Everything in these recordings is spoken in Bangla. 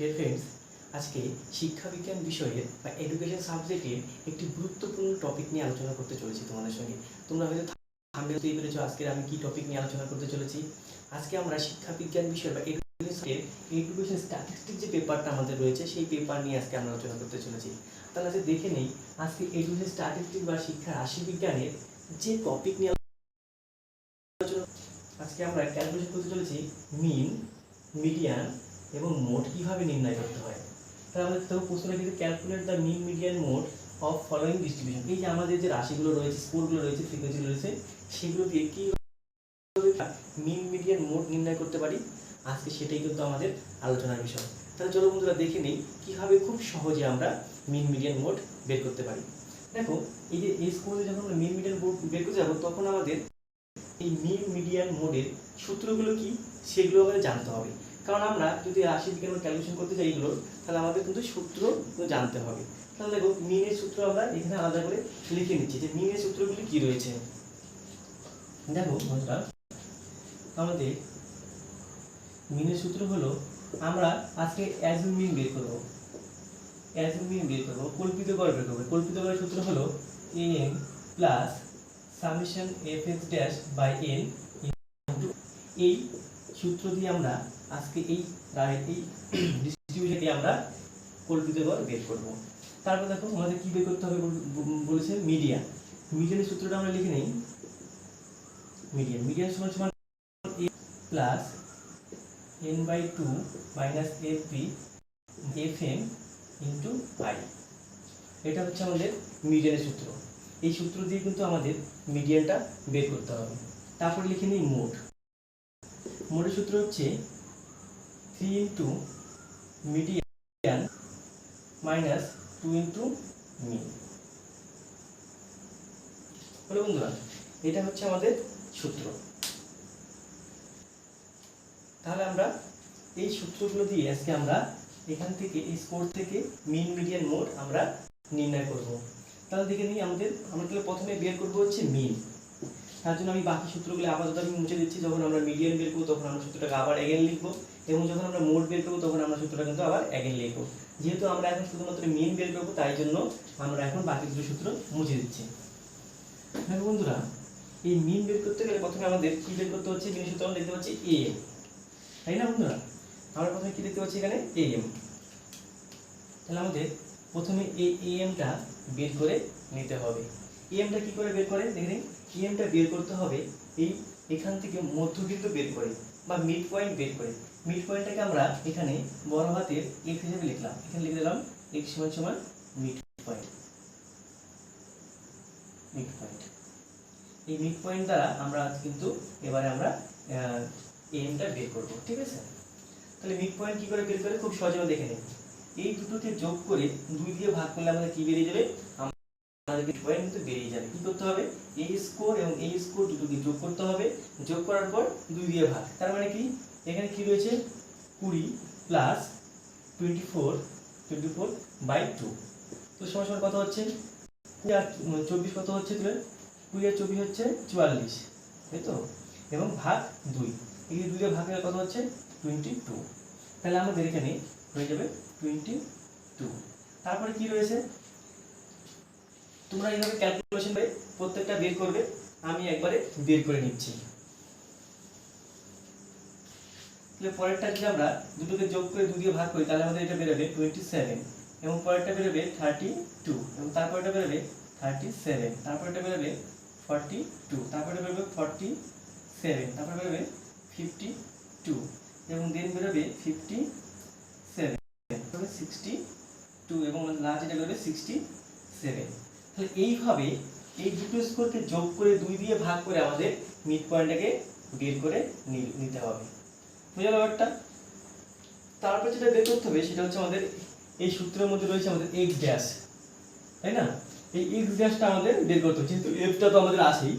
ডিয়ার ফ্রেন্ডস আজকে শিক্ষা বিজ্ঞান বিষয়ের বা এডুকেশন সাবজেক্টের একটি গুরুত্বপূর্ণ টপিক নিয়ে আলোচনা করতে চলেছি তোমাদের সঙ্গে। তোমরা হয়তো থামবেলতেই পেরেছ আজকে আমি কি টপিক নিয়ে আলোচনা করতে চলেছি। আজকে আমরা শিক্ষা বিজ্ঞান বিষয় বা এডুকেশনের এডুকেশন স্ট্যাটিস্টিক যে পেপারটা আমাদের রয়েছে, সেই পেপার নিয়ে আজকে আমরা আলোচনা করতে চলেছি। তাহলে আজকে দেখে নেই, আজকে এডুকেশন স্ট্যাটিস্টিক বা শিক্ষা রাশি বিজ্ঞানের যে টপিক নিয়ে আজকে আমরা ক্যালকুলেশন করতে চলেছি মিন মিডিয়ান এবং মোড কীভাবে নির্ণয় করতে হয়? তাহলে আমাদের তো প্রশ্ন রেখেছে calculate the mean median mode of following distribution এই যে আমাদের যে রাশিগুলো রয়েছে, স্কোরগুলো রয়েছে ফ্রিকোয়েন্সিগুলো রয়েছে, সেগুলো দিয়ে কি মিন মিডিয়ান মোড নির্ণয় করতে পারি? আজকে সেটাই কিন্তু আমাদের আলোচনার বিষয়। তাহলে চলো বন্ধুরা দেখে নিই কীভাবে খুব সহজে আমরা মিন মিডিয়ান মোড বের করতে পারি। দেখো, এই যে এই স্কোরে যখন আমরা মিন মিডিয়ান মোড বের করতে যাব, তখন আমাদের এই মিন মিডিয়ান মোডের সূত্রগুলো কি? সেগুলো আমাদের জানতে হবে। কারণ আমরা যদি রাশি বিজ্ঞান ক্যালকুলেশন করতে যাই এগুলো তাহলে আমাদের কিন্তু সূত্র জানতে হবে। তাহলে দেখো মিনের সূত্র আমরা এখানে আলাদা করে লিখে নিচ্ছি যে মিনের সূত্রগুলি কি রয়েছে। দেখো, বন্ধুরা, আমাদের মিনের সূত্র হলো, আমরা আজকে অ্যাজুম মিন বের করব। অ্যাজুম মিন বের করব, কল্পিত গড় বের করব। কল্পিত গড়ের সূত্র হলো N plus summation F X dash by N এই সূত্র দিয়ে আমরা আজকে এই এই আমরা কল্পিত গড় বের করব। তারপর দেখো আমাদের কি বের করতে হবে বলেছে মিডিয়ান মিডিয়ানের সূত্রটা আমরা লিখে নেই। মিডিয়ান মিডিয়ান সমান সমান A plus N by two minus F P F M into I এটা হচ্ছে আমাদের মিডিয়ানের সূত্র। এই সূত্র দিয়ে কিন্তু আমাদের মিডিয়ানটা বের করতে হবে। তারপর লিখে নিই মোড মোডের সূত্র হচ্ছে three into median minus two into mean হলো বন্ধুরা, এটা হচ্ছে আমাদের সূত্র। তাহলে আমরা এই সূত্রগুলো দিয়ে আজকে আমরা এখান থেকে, এই স্কোর থেকে মিন মিডিয়ান মোড আমরা নির্ণয় করব। তাহলে দেখে নিই আমাদের, আমরা তাহলে প্রথমে বের করব হচ্ছে মিন তার জন্য আমি বাকি সূত্রগুলো আপাতত আমি মুছে দিচ্ছি। যখন আমরা মিডিয়ান বের করব, তখন আমরা সূত্রটাকে আবার এগেন লিখব। এবং যখন আমরা মোড বের করব, তখন আমরা সূত্রটা কিন্তু আবার এগেন লিখব। যেহেতু আমরা এখন শুধুমাত্র মিন বের করব, তাই জন্য আমরা এখন বাকি দুটো সূত্র মুছে দিচ্ছি। দেখো বন্ধুরা, এই মিন বের করতে গেলে প্রথমে আমাদের কি বের করতে হচ্ছে? মিন সূত্র আমরা দেখতে পাচ্ছি এ এম তাই না বন্ধুরা? আমরা প্রথমে কি দেখতে পাচ্ছি এখানে? এ এম তাহলে আমাদের প্রথমে এই এ এমটা বের করে নিতে হবে। এ এমটা কি করে বের করে? দেখে নিন এ এমটা বের করতে হবে এই এখান থেকে মধ্যবিন্দু বের করে বা মিড পয়েন্ট বের করে। মিড পয়েন্টটাকে আমরা এখানে বড় হাতের এক্স হিসেবে লিখলাম। এখানে লিখে দিলাম এক্স সমান সমান মিড পয়েন্ট মিড পয়েন্ট এই মিড পয়েন্ট দ্বারা আমরা কিন্তু এবারে আমরা এমটা বের করব, ঠিক আছে? তাহলে মিড পয়েন্ট কি করে বের করে? খুব সহজে দেখে নিই এই দুটোকে যোগ করে দুই দিয়ে ভাগ করলে আমাদের কি বেরিয়ে যাবে? আমাদের মিড পয়েন্ট কিন্তু বেরিয়ে যাবে। কি করতে হবে? এই স্কোর এবং এই স্কোর দুটোকে যোগ করতে হবে। যোগ করার পর দুই দিয়ে ভাগ। তার মানে কি? এখানে কি রয়েছে? কুড়ি plus twenty four twenty four by two তো সমান কত হচ্ছে? কুড়ি আর চব্বিশ কত হচ্ছে তাহলে? কুড়ি আর চব্বিশ হচ্ছে চুয়াল্লিশ। তাই তো? এবং ভাগ দুই। এই যে দুইটা ভাগ হলে কত হচ্ছে? টোয়েন্টি টু তাহলে আমাদের এখানে হয়ে যাবে টোয়েন্টি টু তারপরে কি রয়েছে? তোমরা এইভাবে ক্যালকুলেশন করে প্রত্যেকটা বের করবে, আমি একবারে বের করে নিচ্ছি। তাহলে পরেরটা যদি আমরা দুটোকে যোগ করে দুই দিয়ে ভাগ করি, তাহলে আমাদের এটা বেরোবে টোয়েন্টি সেভেন এবং পরেরটা বেরোবে থার্টি টু এবং তারপরটা বেরোবে থার্টি সেভেন তারপরটা বেরোবে ফর্টি টু তারপরে বেরোবে ফর্টি সেভেন তারপরে বেরোবে ফিফটি টু এবং দেন বেরোবে ফিফটি সেভেন সিক্সটি টু এবং লাস্ট যেটা বেরোবে সিক্সটি সেভেন তাহলে এইভাবে এই দুটো স্কোরকে যোগ করে দুই দিয়ে ভাগ করে আমাদের মিড পয়েন্টটাকে বের করে নিতে হবে। বুঝলো ব্যাপারটা? তারপর যেটা বের করতে হবে সেটা হচ্ছে আমাদের এই সূত্রের মধ্যে রয়েছে আমাদের এক্স ড্যাশ তাই না? এই এক্স ড্যাশটা আমাদের বের করতে হবে। যেহেতু এফটা তো আমাদের আছেই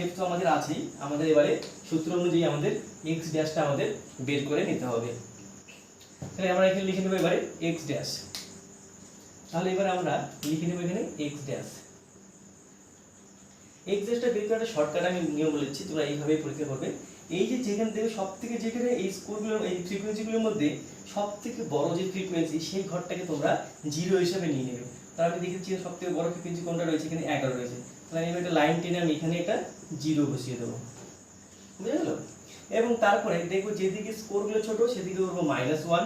এফ তো আমাদের আছেই, আমাদের এবারে সূত্র অনুযায়ী আমাদের এক্স ড্যাশটা আমাদের বের করে নিতে হবে। তাহলে আমরা এখানে লিখে নেব এবারে এক্স ড্যাশ তাহলে এবারে আমরা লিখে নেব এখানে এক্স ড্যাশ এক্সাক্টটা বের করাটা শর্টকাট আমি নিয়ম বলেছি, তোমরা এইভাবেই পরীক্ষা করবে। এই যে যেখান থেকে সব থেকে যেখানে এই স্কোরগুলো এই ফ্রিকোয়েন্সিগুলোর মধ্যে সব থেকে বড় যে ফ্রিকোয়েন্সি সেই ঘরটাকে তোমরা জিরো হিসাবে নিয়ে নেবে। তাহলে আমি দেখেছি সব থেকে বড় ফ্রিকোয়েন্সি কোনটা রয়েছে? এখানে এগারো রয়েছে। তাহলে আমি একটা লাইন টেনে আমি এখানে একটা জিরো বসিয়ে দেবো। বুঝে গেল? এবং তারপরে দেখব যেদিকে স্কোরগুলো ছোটো, সেদিকে করব minus one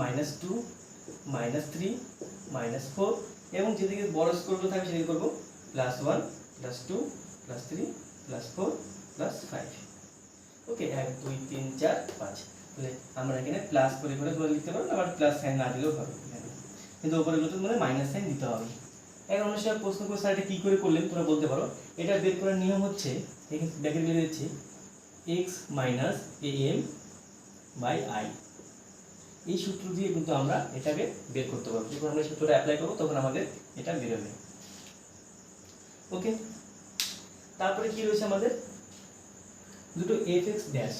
minus two minus three minus four এবং যেদিকে বড় স্কোরগুলো থাকবে সেদিকে করব plus one plus two plus three plus four plus five okay এক, দুই, তিন, চার, পাঁচ। তাহলে আমরা এখানে প্লাস করে করে করে লিখতে পারব, আবার প্লাস সাইন না দিলেও হবে কিন্তু ওপরেগুলোতে মানে মাইনাস সাইন দিতে হবে। এখন অনেক সময় প্রশ্ন করে, স্যার কী করে করলেন তোমরা বলতে পারো? এটা বের করার নিয়ম হচ্ছে, এখানে ব্যাকেট লিখে X minus A M by I এই সূত্র দিয়ে কিন্তু আমরা এটাকে বের করতে পারব। যখন আমরা সূত্রটা অ্যাপ্লাই করব, তখন আমাদের এটা বেরোবে। ওকে তারপরে কি রয়েছে আমাদের? দুটো এফ এক্স ড্যাশ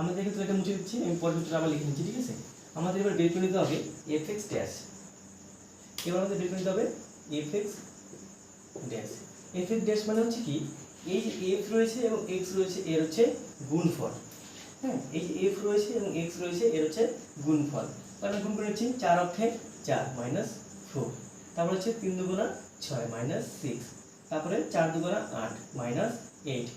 আমাদের কিন্তু এটা মুছে দিচ্ছি, আমি পরের সূত্রটা আবার লিখে নিচ্ছি, ঠিক আছে? আমাদের এবার বের করে নিতে হবে এফ এক্স ড্যাশ এবার আমাদের বের করে নিতে হবে F X dash F X dash মানে হচ্ছে কি? এই যে এফ রয়েছে এবং এক্স রয়েছে, এর হচ্ছে গুণফল। হ্যাঁ এই এফ রয়েছে এবং এক্স রয়েছে, এর হচ্ছে গুণফল। তাহলে গুণ করে নিচ্ছি চার অক্ষে চার মাইনাস ফোর তারপর হচ্ছে তিন দুগুণা ছয় মাইনাস সিক্স তারপরে চার দুগুণা আট মাইনাস এইট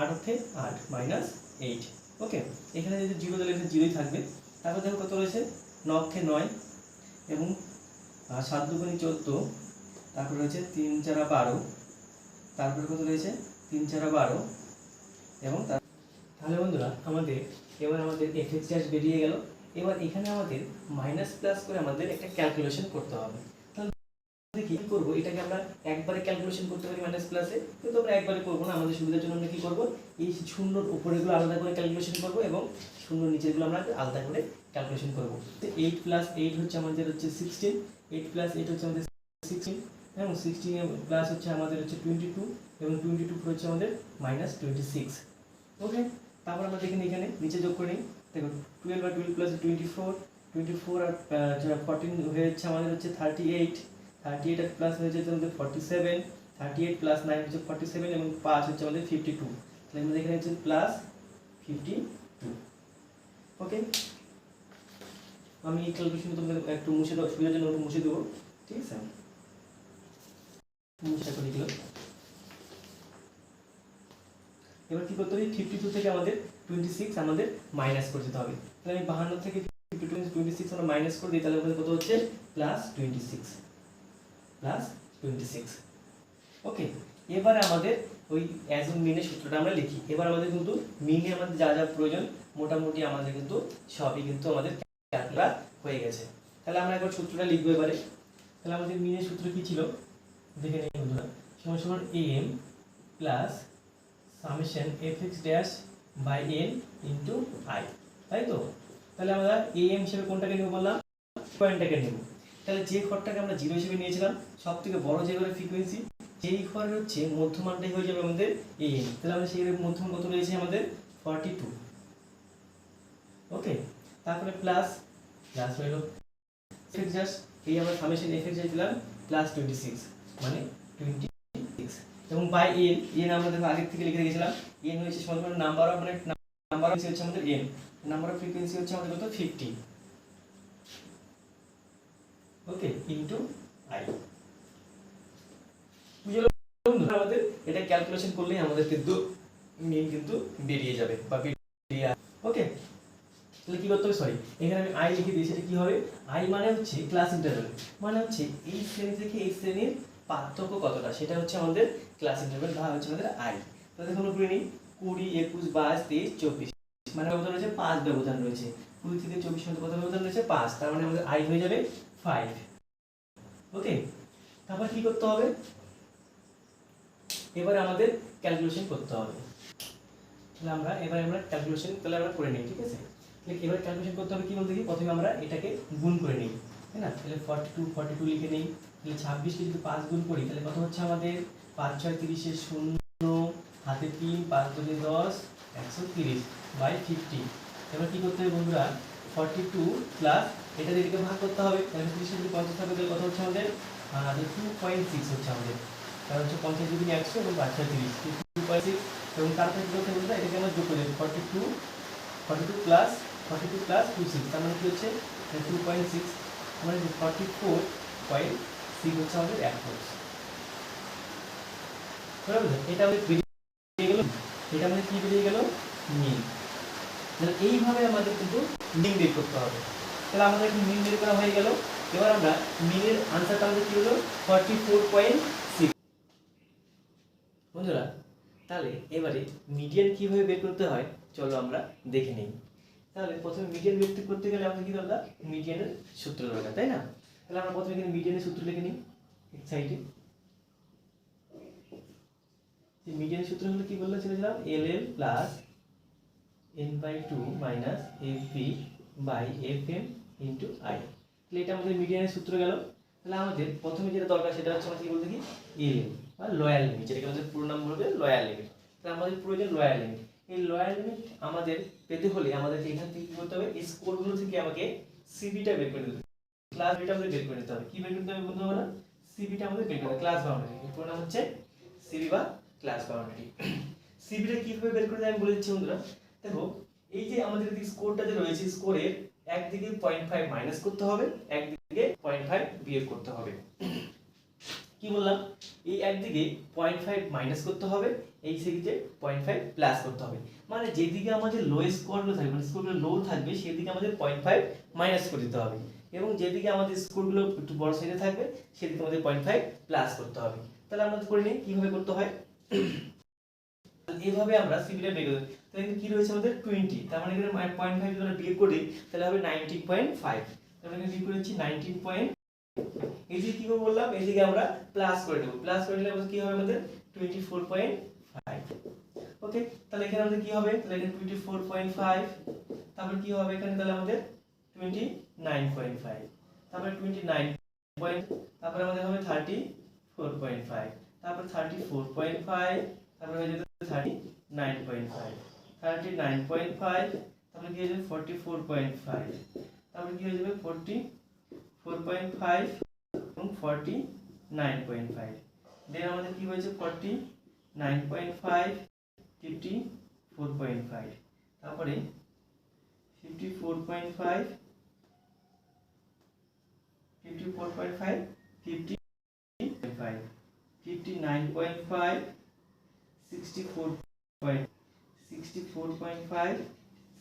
আট অক্ষে আট মাইনাস এইট ওকে এখানে যদি জিরো তাহলে এখানে জিরোই থাকবে। তারপর দেখো কত রয়েছে? ন অক্ষে নয় এবং সাত দুগুণি চোদ্দ। তারপর রয়েছে তিন চারা বারো। তারপরে কত রয়েছে? তিন চারা বারো। এবং তার তাহলে বন্ধুরা, আমাদের, এবার আমাদের এফএক্স ড্যাশ বেরিয়ে গেল। এবার এখানে আমাদের মাইনাস প্লাস করে আমাদের একটা ক্যালকুলেশন করতে হবে। তাহলে কি করব? এটাকে আমরা একবারে ক্যালকুলেশন করতে পারি মাইনাস প্লাসে কিন্তু আমরা একবারে করব না, আমাদের সুবিধার জন্য আমরা কি করব? এই শূন্যর উপরেগুলো আলাদা করে ক্যালকুলেশন করব এবং শূন্য নিচেরগুলো আমরা আলাদা করে ক্যালকুলেশন করব। তো এইট প্লাস এইট হচ্ছে আমাদের হচ্ছে সিক্সটিন এইট প্লাস এইট হচ্ছে আমাদের সিক্সটিন এবং সিক্সটিন প্লাস হচ্ছে আমাদের হচ্ছে টোয়েন্টি টু এবং টোয়েন্টি টু হচ্ছে আমাদের মাইনাস টোয়েন্টি সিক্স ওকে তারপর আমরা দেখেন এখানে, নিচে যোগ করে নিই। দেখুন টুয়েলভ আর twelve plus twenty four twenty four আর ফোরটিন হয়ে যাচ্ছে আমাদের হচ্ছে থার্টি এইট থার্টি এইট আর প্লাস হয়ে যাচ্ছে আমাদের forty seven thirty eight plus nine হচ্ছে ফর্টি সেভেন এবং পাঁচ হচ্ছে আমাদের ফিফটি টু তাহলে আমাদের এখানে হচ্ছে প্লাস ফিফটি টু ওকে আমি এই ক্যালকুলেশন তোমাদের একটু মুছে দেবো, সুবিধার জন্য মুছে দেবো। ঠিক আছে? মুছে করে দিলাম। এবার কি করতে হবে? ফিফটি টু থেকে আমাদের টোয়েন্টি সিক্স আমাদের মাইনাস করে দিতে হবে। তাহলে আমি বাহান্ন থেকে ফিফটি টু টোয়েন্টি সিক্স আমরা মাইনাস করে দিই, তাহলে আমাদের কত হচ্ছে? Plus twenty six plus twenty six okay এবারে আমাদের ওই অ্যাজ মিনের সূত্রটা আমরা লিখি। এবার আমাদের কিন্তু মিনে আমাদের যা যা প্রয়োজন, মোটামুটি আমাদের কিন্তু সবই কিন্তু আমাদের ক্যালকুলার হয়ে গেছে। তাহলে আমরা একবার সূত্রটা লিখব এবারে। তাহলে আমাদের মিনের সূত্র কি ছিল? দেখে নিই বন্ধুরা। সমান সমান M plus summation F X dash by N into I তাই তো? তাহলে আমরা এ এম হিসেবে কোনটাকে নেব বললাম? পয়েন্টটাকে নেব। তাহলে যে ঘরটাকে আমরা জিরো হিসেবে নিয়েছিলাম সব থেকে বড় যে ঘরের ফ্রিকোয়েন্সি সেই ঘরের হচ্ছে মধ্যমানটাই হয়ে যাবে আমাদের এ এম তাহলে আমরা সেই মধ্যমান কত রয়েছে আমাদের? ফর্টি টু ওকে তারপরে প্লাস প্লাস হইল এফ জাস্ট এই আমরা সামেশন এফ এক্স দিলাম প্লাস টোয়েন্টি সিক্স মানে টোয়েন্টি এবং বাই এন এন আমরা আগের থেকে লিখে রেখেছিলাম এন হচ্ছে সমান নাম্বার অফ মানে নাম্বার অফ হচ্ছে আমাদের এন নাম্বার অফ ফ্রিকোয়েন্সি হচ্ছে আমাদের কত? Fifty okay into I? আমাদের এটা ক্যালকুলেশন করলেই আমাদের কিন্তু মিন কিন্তু বেরিয়ে যাবে বা বেরিয়ে ওকে তাহলে কি করতে হবে? সরি এখানে আমি আই লিখে দিয়েছি, এটা কি হবে? আই মানে হচ্ছে ক্লাস ইন্টারভেল মানে হচ্ছে এই শ্রেণি থেকে এই শ্রেণির পার্থক্য কতটা? সেটা হচ্ছে আমাদের ক্লাস ইন্টারভেল বা হচ্ছে আমাদের আই তাহলে দেখুন করে নিই কুড়ি, একুশ, বাইশ, তেইশ, চব্বিশ। মানে ব্যবধান রয়েছে পাঁচ ব্যবধান রয়েছে। কুড়ি থেকে চব্বিশ পর্যন্ত কত ব্যবধান রয়েছে? পাঁচ। তার মানে আমাদের আই হয়ে যাবে ফাইভ ওকে তারপর কি করতে হবে? এবার আমাদের ক্যালকুলেশন করতে হবে। তাহলে আমরা, এবার আমরা ক্যালকুলেশন তাহলে আমরা করে নিই, ঠিক আছে? তাহলে এবার ক্যালকুলেশন করতে হবে কি বলতে কি প্রথমে আমরা এটাকে গুণ করে নিই, তাই না? তাহলে ফর্টি টু ফর্টি টু লিখে নিই। তাহলে ছাব্বিশকে যদি পাঁচ গুণ করি, তাহলে কত হচ্ছে আমাদের? পাঁচ ছয় তিরিশে শূন্য, হাতে তিন, পাঁচ দুই দশ, একশো তিরিশ বাই ফিফটি এবার কি করতে হবে বন্ধুরা? ফর্টি টু প্লাস এটা এদিকে ভাগ করতে হবে। তাহলে তিরিশে যদি পঞ্চাশ থাকবে তাহলে কত হচ্ছে আমাদের? টু পয়েন্ট সিক্স হচ্ছে আমাদের। কারণ হচ্ছে পঞ্চাশ দুগুণে একশো এবং বাচ্চা তিরিশ। টু পয়েন্ট সিক্স এবং তারপরে কী করতে বলতে এটাকে আমরা যোগ করে forty two forty two plus forty two plus two six তার মানে কী হচ্ছে? টু পয়েন্ট সিক্স মানে ফর্টি ফোর পয়েন্ট সিক্স হচ্ছে আমাদের এক ফোর্স এটা আমাদের বেরিয়ে গেল আমাদের কি বেরিয়ে গেল? মিন তাহলে এইভাবে আমাদের কিন্তু মিন বের করতে হবে। তাহলে আমাদের এখন মিন বের করা হয়ে গেল। এবার আমরা মিনের আনসারটা আমাদের কি হলো? ফর্টি ফোর পয়েন্ট সিক্স বন্ধুরা, তাহলে এবারে মিডিয়ান কীভাবে বের করতে হয়? চলো আমরা দেখে নিই। তাহলে প্রথমে মিডিয়ান বের করতে গেলে আমাদের কি দরকার? মিডিয়ানের সূত্র দরকার, তাই না? তাহলে আমরা প্রথমে এখানে মিডিয়ানের সূত্র লিখে নিই, এক সাইডে মিডিয়ানের সূত্র হলো কি বললাম ছেড়েছিলাম L L plus N by two minus F B by F M into I তাহলে এটা আমাদের মিডিয়ানের সূত্র গেল। তাহলে আমাদের প্রথমে যেটা দরকার সেটা হচ্ছে আমাদের কি বলতে কি? এল বা লয়াল লিমিট যেটাকে আমাদের পুরো নাম বলবে লয়াল লিমিট তাহলে আমাদের প্রয়োজন লয়াল লিমিট এই লয়াল লিমিট আমাদের পেতে হলে আমাদের এখান থেকে কি করতে হবে? এই স্কোরগুলো থেকে আমাকে সিবিটা বের করে দিতে হবে। ক্লাস বিটা আমাদের বের করে নিতে হবে। কি বের করতে হবে বন্ধু আমরা সিবিটা আমাদের বের হবে। ক্লাস বাউন্ডারি পুরো নাম হচ্ছে সিবি বা ক্লাস বাউন্ডারি সিবিটা কীভাবে বের করে আমি বলে দিচ্ছি বন্ধুরা। দেখো, এই যে আমাদের স্কোরটা যে রয়েছে স্কোরের একদিকে পয়েন্ট ফাইভ মাইনাস করতে হবে, একদিকে পয়েন্ট ফাইভ বিয়োগ করতে হবে। কি বললাম? এই একদিকে পয়েন্ট ফাইভ মাইনাস করতে হবে, এই সেদিকে পয়েন্ট ফাইভ প্লাস করতে হবে। মানে যেদিকে আমাদের লো স্কোরগুলো থাকবে মানে স্কোরগুলো লো থাকবে, সেদিকে আমাদের পয়েন্ট ফাইভ মাইনাস করে দিতে হবে। এবং যেদিকে আমাদের স্কোরগুলো একটু বড় সাইজে থাকবে, সেদিকে আমাদের পয়েন্ট ফাইভ প্লাস করতে হবে। তাহলে আমরা করে নিই কীভাবে করতে হয়? এইভাবে আমরা সিবিটা বের করি তাহলে কি রয়েছে আমাদের? 20 তার মানে এখানে পয়েন্ট ফাইভ যদি আমরা বিয়োগ করি, তাহলে হবে 19.5 তাহলে এখানে বিয়োগ করেছি? 19 পয়েন্ট এই কি করব বললাম? এদিকে আমরা প্লাস করে দেব। প্লাস করে দিলে কি হবে আমাদের? 24.5 ওকে তাহলে এখানে আমাদের কি হবে? তাহলে এখানে 24.5 তারপর কি হবে এখানে? তাহলে আমাদের 29.5 তারপরে 29 পয়েন্ট তারপরে আমাদের হবে 34.5 তারপর 34.5 তারপরে হয়ে যাবে thirty nine point five thirty nine point five তারপরে কি হয়ে যাবে ফোরটি ফোর পয়েন্ট ফাইভ তারপরে কি হয়ে যাবে ফোরটি ফোর পয়েন্ট ফাইভ এবং forty nine point five then আমাদের কি হয়েছে? Forty nine point five fifty four point five তারপরে fifty four point five fifty four point five fifty five fifty nine point five 64.64.5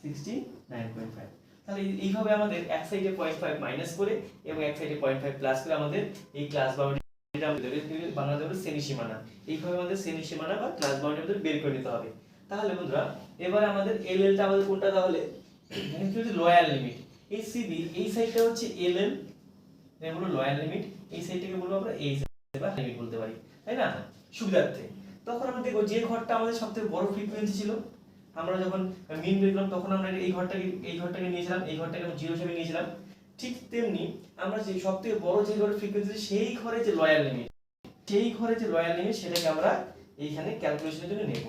69.5 তাহলে এইভাবে আমাদের এক সাইডে পয়েন্ট ফাইভ মাইনাস করে এবং এক সাইডে পয়েন্ট ফাইভ প্লাস করে আমাদের এই ক্লাস বাউন্ডারিটা বাংলা দেবে শ্রেণি সীমানা এইভাবে আমাদের শ্রেণি সীমানা বা ক্লাস বাউন্ডারি বের করে নিতে হবে। তাহলে বন্ধুরা, এবারে আমাদের এল এলটা আমাদের কোনটা তাহলে? লয়াল লিমিট এই সিবি এই সাইডটা হচ্ছে এল এল হলো লয়াল লিমিট এই সাইডটাকে বলব আমরা এই বলতে পারি তাই না? সুবিধার্থে। তখন আমরা দেখব যে ঘরটা আমাদের সবথেকে বড় ফ্রিকোয়েন্সি ছিল। আমরা যখন মিন বের তখন আমরা এই ঘরটাকে এই ঘরটাকে নিয়েছিলাম, এই ঘরটাকে আমরা জিরো হিসেবে নিয়েছিলাম। ঠিক তেমনি আমরা যে সবথেকে বড় যে ঘরের ফ্রিকোয়েন্সি সেই ঘরে যে লয়াল লিমিট সেই ঘরে যে লয়াল লিমিট সেটাকে আমরা এইখানে ক্যালকুলেশনের জন্য নেব।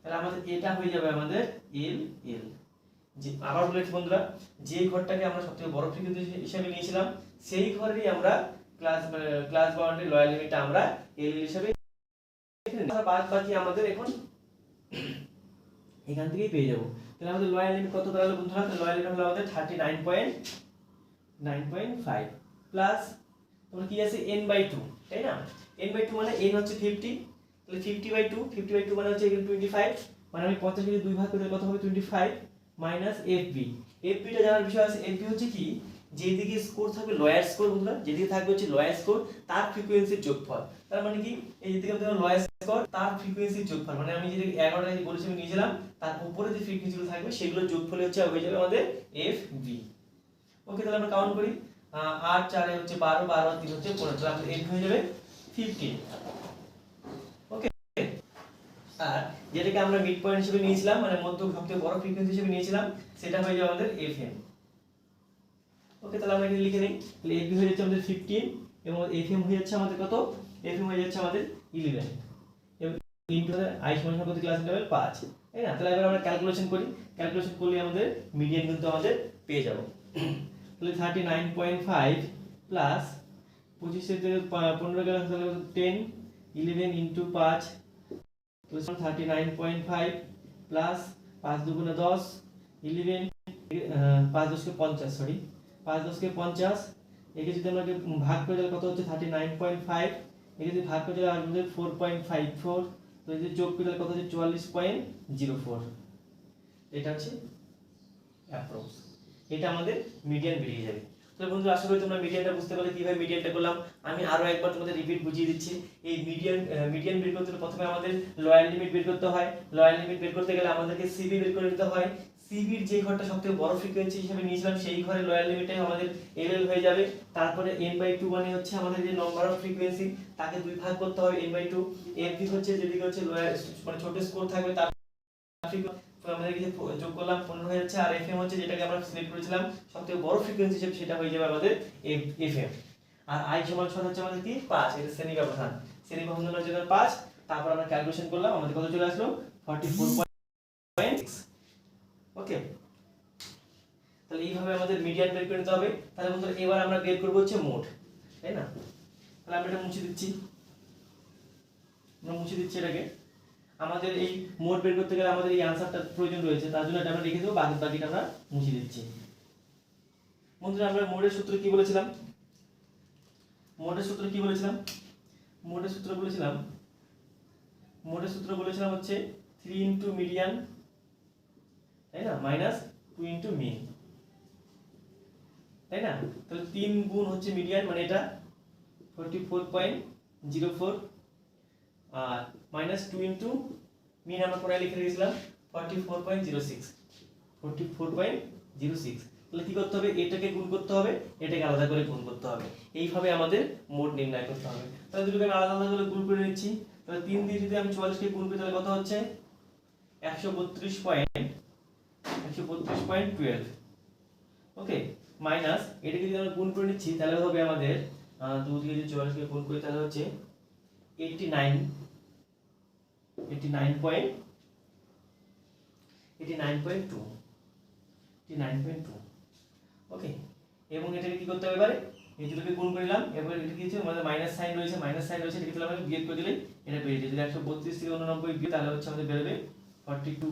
তাহলে আমাদের এটা হয়ে যাবে আমাদের এল এল যে আবার বলেছি বন্ধুরা, যে ঘরটাকে আমরা সবথেকে বড় ফ্রিকোয়েন্সি হিসেবে নিয়েছিলাম, সেই ঘরেরই আমরা ক্লাস ক্লাস বাউন্ডারি লয়াল লিমিটটা আমরা এল হিসেবে বাদ আমাদের এখন এখান থেকেই পেয়ে যাব। তাহলে আমাদের লয়াল লিমিট কত দাঁড়াল বন্ধুরা? লয়াল লিমিট হলো আমাদের thirty nine point nine point five plus তোমার কি আছে? এন বাই টু তাই না? এন বাই টু মানে এন হচ্ছে ফিফটি তাহলে fifty by two fifty by two মানে হচ্ছে এখানে টোয়েন্টি ফাইভ মানে আমি পঞ্চাশ দুই ভাগ করে কত হবে? Twenty five minus F B F beta জানার বিষয় আছে এফ বি হচ্ছে কি? যেদিকে স্কোর থাকবে লয়ার স্কোর বন্ধুরা যেদিকে থাকবে হচ্ছে লয়ার স্কোর তার ফ্রিকোয়েন্সির যোগফল। তার মানে কি? এই যেদিকে আমাদের লয়ার স্কোর তার ফ্রিকোয়েন্সির যোগফল। মানে আমি যেদিকে এগারোটা বলেছি, আমি নিয়েছিলাম, তার উপরে যে ফ্রিকোয়েন্সিগুলো থাকবে সেগুলোর যোগফলে হচ্ছে হয়ে যাবে আমাদের এফ বি ওকে তাহলে আমরা কাউন্ট করি। আট, চারে হচ্ছে বারো বারো তিন হচ্ছে পনেরো। তাহলে আমাদের এফ হয়ে যাবে ফিফটিন ওকে আর যেটাকে আমরা মিড পয়েন্ট হিসেবে নিয়েছিলাম মানে মধ্য সবথেকে বড় ফ্রিকোয়েন্সি হিসেবে নিয়েছিলাম, সেটা হয়ে যাবে আমাদের এফ এম ওকে, তাহলে আমরা এখানে লিখে নিই। তাহলে এফ হয়ে যাচ্ছে আমাদের ফিফটিন এবং এফ এম হয়ে যাচ্ছে আমাদের কত? এফ এম হয়ে যাচ্ছে আমাদের ইলেভেন এবং ইন্টু আই সমান কত? ক্লাস লেভেল পাঁচ। তাই না? তাহলে এবার আমরা ক্যালকুলেশন করি। ক্যালকুলেশন করলে আমাদের মিডিয়ান কিন্তু আমাদের পেয়ে যাব। তাহলে thirty nine point five plus পঁচিশের থেকে পা- পনেরো গেলে তাহলে টেন ইলেভেন ইন্টু পাঁচ। Thirty nine point five plus পাঁচ দুগুণে দশ ইলেভেন পাঁচ দশকে পঞ্চাশ সরি পাঁচ দশকে পঞ্চাশ, একে যদি আমরা ভাগ করে দিলে কত হচ্ছে? থার্টি নাইন পয়েন্ট ফাইভ একে যদি ভাগ করে দিলে আসবে ফোর পয়েন্ট ফাইভ ফোর তো যদি যোগ করে দিলে কত হচ্ছে? চুয়াল্লিশ পয়েন্ট জিরো ফোর এটা হচ্ছে অ্যাপ্রক্স এটা আমাদের মিডিয়ান বেরিয়ে যাবে। তো বন্ধু আশা করি তোমরা মিডিয়ানটা বুঝতে পারলে, কীভাবে মিডিয়ানটা করলাম। আমি আরও একবার তোমাদের রিপিট বুঝিয়ে দিচ্ছি। এই মিডিয়ান মিডিয়ান বের করতে প্রথমে আমাদের লয়াল লিমিট বের করতে হয়। লয়াল লিমিট বের করতে গেলে আমাদেরকে সিবি বের করে নিতে হয়। সিবির যে ঘরটা সবথেকে বড় ফ্রিকোয়েন্সি হিসেবে নিয়েছিলাম, সেই ঘরে লয়াল লিমিটটাই আমাদের এলএল হয়ে যাবে। তারপরে এন বাই টু মানে হচ্ছে আমাদের যে নম্বর অফ ফ্রিকোয়েন্সি তাকে দুই ভাগ করতে হবে এন বাই টু এফ হচ্ছে যেদিকে হচ্ছে লয়াল মানে ছোট স্কোর থাকবে, তার আমাদের কিছু যোগ করলাম, পনেরো হয়ে যাচ্ছে। আর এফএম হচ্ছে যেটাকে আমরা সিলেক্ট করেছিলাম, সবথেকে বড় ফ্রিকোয়েন্সি হিসেবে সেটা হয়ে যাবে আমাদের এফএম আর আই সমান সমান হচ্ছে আমাদের কি? পাঁচ, এটা শ্রেণি ব্যবধান। শ্রেণি ব্যবধানের জন্য পাঁচ, তারপর আমরা ক্যালকুলেশন করলাম, আমাদের কত চলে আসলো? Forty four okay? তাহলে এইভাবে আমাদের মিডিয়ান বের করে নিতে হবে। তাহলে বন্ধুরা, এবার আমরা বের করব হচ্ছে মোট, তাই না? তাহলে আমরা এটা মুছে দিচ্ছি। আমরা মুছে দিচ্ছি এটাকে। আমাদের এই মোট বের করতে গেলে আমাদের এই আনসারটা প্রয়োজন রয়েছে, তার জন্য এটা আমরা লিখে দেবো বাকি বাকিটা আমরা মুছে দিচ্ছি। বন্ধুরা, আমরা মোটের সূত্র কি বলেছিলাম? মোটের সূত্র কি বলেছিলাম? মোটের সূত্র বলেছিলাম? মোটের সূত্র বলেছিলাম হচ্ছে থ্রি ইন্টু মিডিয়ান তাই না? Minus two into mean. তাই না? তাহলে তিন গুণ হচ্ছে মিডিয়ান মানে এটা forty four point zero four আর মাইনাস টু ইন্টু মিন আমরা পরে লিখে রেখেছিলাম forty four point zero six forty four point zero six তাহলে কি করতে হবে? এটাকে গুণ করতে হবে, এটাকে আলাদা করে গুণ করতে হবে। এইভাবে আমাদের মোট নির্ণয় করতে হবে। তাহলে দুটোকে আমি আলাদা আলাদা করে গুণ করে নিচ্ছি। তাহলে তিন দিয়ে যদি আমি চুয়াল্লিশকে গুণ করি, তাহলে কত হচ্ছে? একশো বত্রিশ পয়েন্ট একশো বত্রিশ পয়েন্ট টুয়েলভ ওকে মাইনাস এটাকে যদি আমরা গুণ করে নিচ্ছি, তাহলে হবে আমাদের দু দিয়ে যদি চুয়াল্লিশকে গুণ করি, তাহলে হচ্ছে eighty nine eighty nine point eighty nine point two eighty nine point two okay এবং এটাকে কি করতে হবে এবারে? এই গুণ করলাম এবার এটা কি হচ্ছে? আমাদের মাইনাস সাইন রয়েছে মাইনাস সাইন রয়েছে তাহলে আমরা বিয়োগ করে দিলে এটা পেয়ে যাবে যদি একশো বত্রিশ থেকে উননব্বই বিয়োগ, তাহলে হচ্ছে আমাদের বেরোবে ফর্টি টু